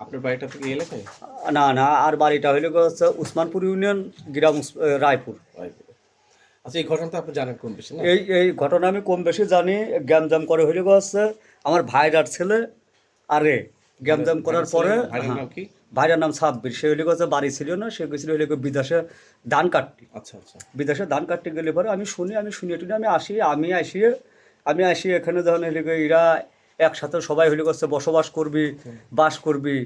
আপনার বাড়িটা থেকে এলাকায়? না না আর বাড়িটা হইলে হচ্ছে উসমানপুর ইউনিয়ন গ্রাম রায়পুর। আচ্ছা এই ঘটনাটা আপনি জানেন কম বেশি এই এই ঘটনা আমি কম বেশি জানি? গ্যামজাম করে হইলে হচ্ছে আমার ভাইরার ছেলে আরে গ্যামজাম করার পরে ভাইয়ের নাম হ্যাঁ, ভাইরার নাম সাব্বির সে হইলে গেছে বাড়ি ছিল না সে গেছিল হইলে বিদেশে ধান কাটতে। আচ্ছা আচ্ছা। বিদেশে ধান কাটতে গেলে পরে আমি শুনি আমি শুনি টুনি আমি আসি আমি আসি আমি আসি এখানে যখন হইলে এরা একসাথে সবাই হইলে গেছে বসবাস করবি বাস করবি।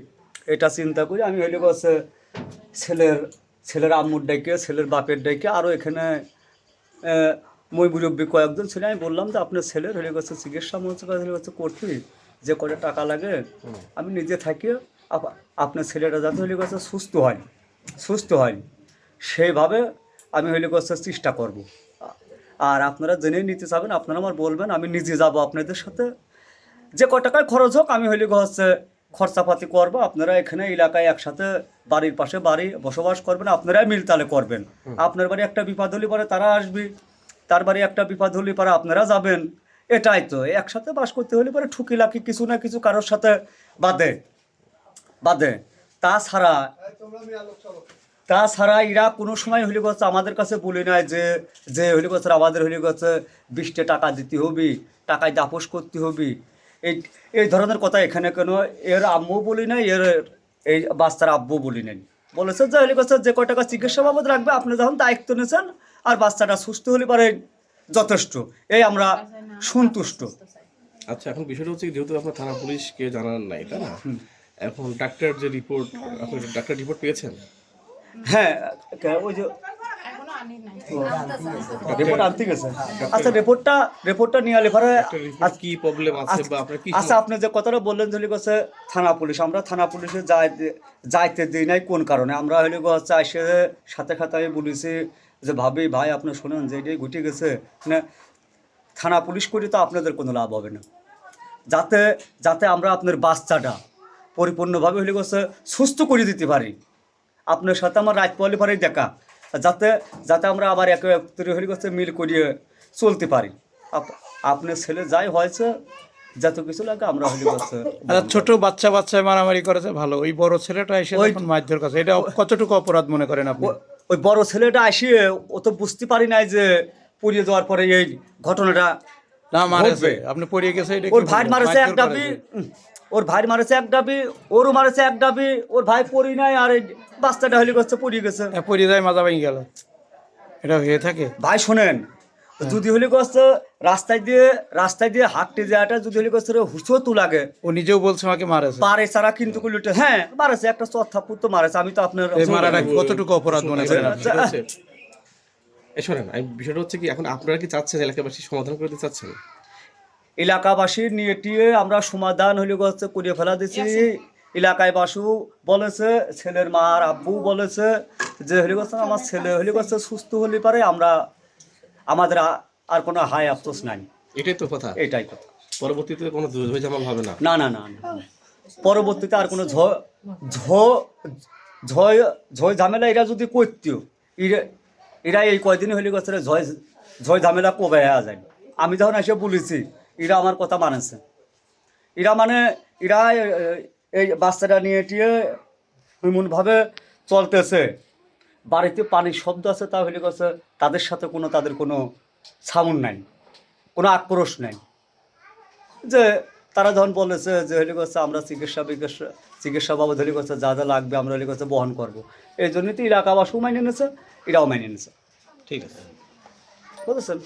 এটা চিন্তা করি আমি হইলে গেছে ছেলের ছেলের আম্মুর ডাইকে ছেলের বাপের ডাইকে আরও এখানে মই মুরব্বী কয়েকজন ছিল আমি বললাম যে আপনার ছেলের হলে গেছে চিকিৎসা মঞ্চ হলে গেছে করছি যে কটা টাকা লাগে আমি নিজে থাকি আপ- আপনার ছেলেটা যাতে হলে গেছে সুস্থ হয় সুস্থ হয়। সেইভাবে আমি হইলে গেছে চেষ্টা করব। আর আপনারা জেনে নিতে চাবেন আপনারা আমার বলবেন আমি নিজে যাব আপনাদের সাথে যে ক টাকায় খরচ হোক আমি হইলে হচ্ছে খরচাপাতি করব। আপনারা এখানে এলাকায় একসাথে বাড়ির পাশে বাড়ি বসবাস করবেন আপনারাই মিল মিলতালে করবেন। আপনার বাড়ি একটা বিপদ হলে পরে তারা আসবে তার বাড়ি একটা বিপদ হলে পরে আপনারা যাবেন। এটাই তো একসাথে বাস করতে হলে পরে ঠুকি লাকি কিছু না কিছু কারোর সাথে বাদে বাদে তাছাড়া তাছাড়া এরা কোনো সময় হলে গেছে আমাদের কাছে বলি নাই যে যে হলে গেছে আমাদের হইলে গেছে বিশটা টাকা দিতে হবে টাকায় দাপস করতে হবে। এই এই ধরনের কথা এখানে কেন এর আম্মু বলি নাই এর এই বাচ্চার আব্বু বলি নাই। বলেছে যে হইলে গেছে যে কয় টাকা চিকিৎসা বাবদ রাখবে আপনি যখন দায়িত্ব নিয়েছেন আর বাচ্চাটা সুস্থ হলে পারে যথেষ্ট। এই আমরা সন্তুষ্ট। আচ্ছা এখন বিষয়টা হচ্ছে যেহেতু আপনার থানা পুলিশকে জানান নাই তাই না? এখন ডাক্তার যে রিপোর্ট আপনি ডাক্তার রিপোর্ট পেয়েছেন? হ্যাঁ ওই যে রিপোর্ট আনতে গেছে? আচ্ছা রিপোর্টটা রিপোর্টটা নিয়ে আলে পরে কি প্রবলেম আছে বা আপনার কি আচ্ছা আপনি যে কথাটা বললেন ধরে গেছে থানা পুলিশ আমরা থানা পুলিশে যাইতে যাইতে দিই নাই কোন কারণে? আমরা হইলে গো হচ্ছে সাথে সাথে আমি বলেছি যে ভাবি ভাই আপনি শোনেন যে এটাই ঘটে গেছে। মানে থানা পুলিশ করি তো আপনাদের কোনো লাভ হবে না। যাতে যাতে আমরা আপনার বাচ্চাটা পরিপূর্ণভাবে হইলে গেছে সুস্থ করে দিতে পারি। আপনার সাথে আমার রাত পলে পারে দেখা। যাতে যাতে আমরা আবার একে তৈরি হয়ে গেছে মিল করিয়ে চলতে পারি। আপ- আপনার ছেলে যাই হয়েছে যত কিছু লাগে আমরা হলে গেছে আচ্ছা ছোট বাচ্চা বাচ্চা মারামারি করেছে ভালো। ওই বড় ছেলেটা এসে ওই- এখন মারধর কাছে এটা কতটুকু অপরাধ মনে করেন আপনি? ওই বড় ছেলেটা আসিয়ে ও তো বুঝতে পারি নাই যে পুড়িয়ে দেওয়ার পরে এই ঘটনাটা না মারেছে। আপনি পড়িয়ে গেছে এটা ওর ভাই মারেছে এক করেছে। ওর ভাই মারেছে এক ডাবি ওরও মারেছে এক ডাবি ওর ভাই পড়ি নাই আর এই বাচ্চাটা হলে গেছে পড়িয়ে গেছে। হ্যাঁ, পড়িয়ে যায় মাজা ভেঙে গেল। এটা হয়ে থাকে। ভাই শোনেন যদি হলে গেছে রাস্তায় দিয়ে রাস্তায় দিয়ে হাঁটতে যাওয়াটা যদি হলে গেছে হুসো তু লাগে। ও নিজেও বলছে আমাকে মারেছে। পারে ছাড়া কিন্তু উল্টে হ্যাঁ মারেছে একটা চথাপুর তো মারেছে আমি তো আপনার এই মারাটা কতটুকু অপরাধ মনে করেন আপনি? বিষয়টা হচ্ছে শোনেন আমি বিষয়টা হচ্ছে কি এখন আপনারা কি চাচ্ছেন এলাকাবাসী সমাধান করে দিতে চাচ্ছেন? এলাকাবাসীর নিয়ে টিয়ে আমরা সমাধান হলে গেছে করিয়ে ফেলা দিছি। এলাকায় বাসু বলেছে ছেলের মা আর আব্বু বলেছে যে হলে গেছে আমার ছেলে হলে গেছে সুস্থ হলে পারে আমরা আমাদের আর কোনো হাই আফসোস নাই। এটাই তো কথা। এটাই কথা। পরবর্তীতে কোনো ঝয় জামাল হবে না। না না না না। পরবর্তীতে আর কোনো ঝ ঝ- ঝয় ঝয় ঝামেলা এরা যদি করতো এরা এরা এই কয়দিন হলে গেছে রে ঝয় ঝয় ঝামেলা কবে যায়? আমি যখন এসে বলেছি এরা আমার কথা মানেছে। এরা মানে এরা এই বাচ্চাটা নিয়ে টিয়ে এমনভাবে চলতেছে। বাড়িতে পানির শব্দ আছে তা হলে গেছে তাদের সাথে কোনো তাদের কোনো সাউন্ড নাই কোনো আক্রোশ নাই। যে তারা যখন বলেছে যে হলে করছে আমরা চিকিৎসা বিকিৎসা চিকিৎসা বাবদ হলে করছে যা যা লাগবে আমরা হলে করছে বহন করব। এই জন্যই তো এলাকাবাসীও মাইনে নিয়েছে এরাও মাইনে নিয়েছে ঠিক আছে। বুঝেছেন?